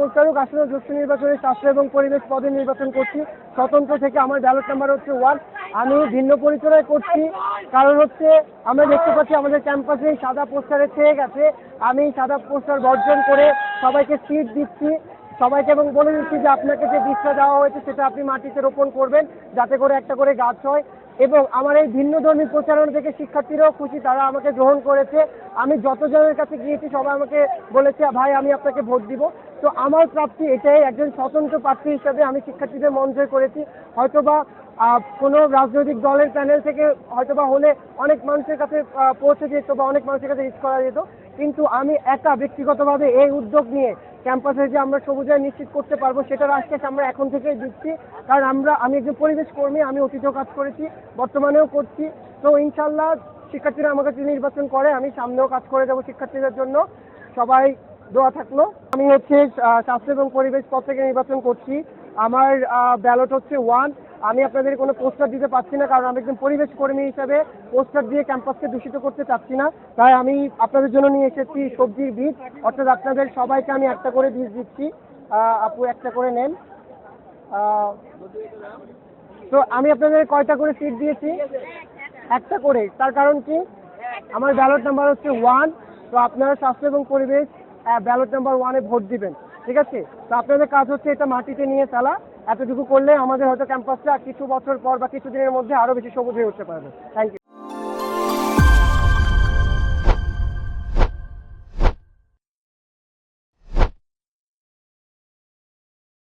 চমৎকারক আসলে জ্যেষ্ঠ নির্বাচনে স্বাস্থ্য এবং পরিবেশ পদে নির্বাচন করছি। স্বতন্ত্র থেকে আমার ব্যালট নাম্বার হচ্ছে ওয়ান আমি ভিন্ন পরিচয় করছি। কারণ হচ্ছে আমরা দেখতে পাচ্ছি আমাদের ক্যাম্পাসে সাদা পোস্টারে চেয়ে গেছে। আমি সাদা পোস্টার বর্জন করে সবাইকে সিট দিচ্ছি। সবাইকে এবং বলে দিচ্ছি যে আপনাকে যে বীজটা দেওয়া হয়েছে সেটা আপনি মাটিতে রোপণ করবেন। যাতে করে একটা করে গাছ হয়। এবং আমার এই ভিন্ন ধর্মী প্রচারণা থেকে শিক্ষার্থীরাও খুশি, তারা আমাকে গ্রহণ করেছে। আমি যতজনের কাছে গিয়েছি, সবাই আমাকে বলেছে, ভাই, আমি আপনাকে ভোট দিব। তো আমার প্রাপ্তি এটাই, একজন স্বতন্ত্র প্রার্থী হিসাবে আমি শিক্ষার্থীদের মন জয় করেছি। হয়তোবা কোনো রাজনৈতিক দলের প্যানেল থেকে হয়তোবা হলে অনেক মানুষের কাছে পৌঁছে যেত বা অনেক মানুষের কাছে রিচ করা যেত। কিন্তু আমি একা ব্যক্তিগতভাবে এই উদ্যোগ নিয়ে ক্যাম্পাসে যে আমরা সবুজায় নিশ্চিত করতে পারব, সেটার আশ্বাস আমরা এখন থেকেই দিচ্ছি। কারণ আমরা, আমি একজন পরিবেশ কর্মী, আমি অতীতেও কাজ করেছি, বর্তমানেও করছি। তো ইনশাল্লাহ শিক্ষার্থীরা আমার কাছে নির্বাচন করে, আমি সামনেও কাজ করে যাব শিক্ষার্থীদের জন্য। সবাই দোয়া থাকল। আমি হচ্ছে স্বাস্থ্য এবং পরিবেশ পদ থেকে নির্বাচন করছি। আমার ব্যালট হচ্ছে ওয়ান আমি আপনাদের কোনো পোস্টার দিতে পারছি না, কারণ আমি একজন পরিবেশ কর্মী হিসাবে পোস্টার দিয়ে ক্যাম্পাসকে দূষিত করতে চাচ্ছি না। তাই আমি আপনাদের জন্য নিয়ে এসেছি সবজির বীজ। অর্থাৎ আপনাদের সবাইকে আমি একটা করে বীজ দিচ্ছি। আপু, একটা করে নেন। তো আমি আপনাদের কয়টা করে সিট দিয়েছি? একটা করে। তার কারণ কি? আমার ব্যালট নাম্বার হচ্ছে ওয়ান তো আপনারা স্বাস্থ্য এবং পরিবেশ ব্যালট নাম্বার ওয়ানে ভোট দিবেন। ঠিক আছে? তো আপনাদের কাজ হচ্ছে এটা মাটিতে নিয়ে ফেলা। এতটুকু করলে আমাদের হয়তো ক্যাম্পাসটা কিছু বছর পর বা কিছু দিনের মধ্যে আরও বেশি সবুজ হয়ে উঠতে পারবে। Thank you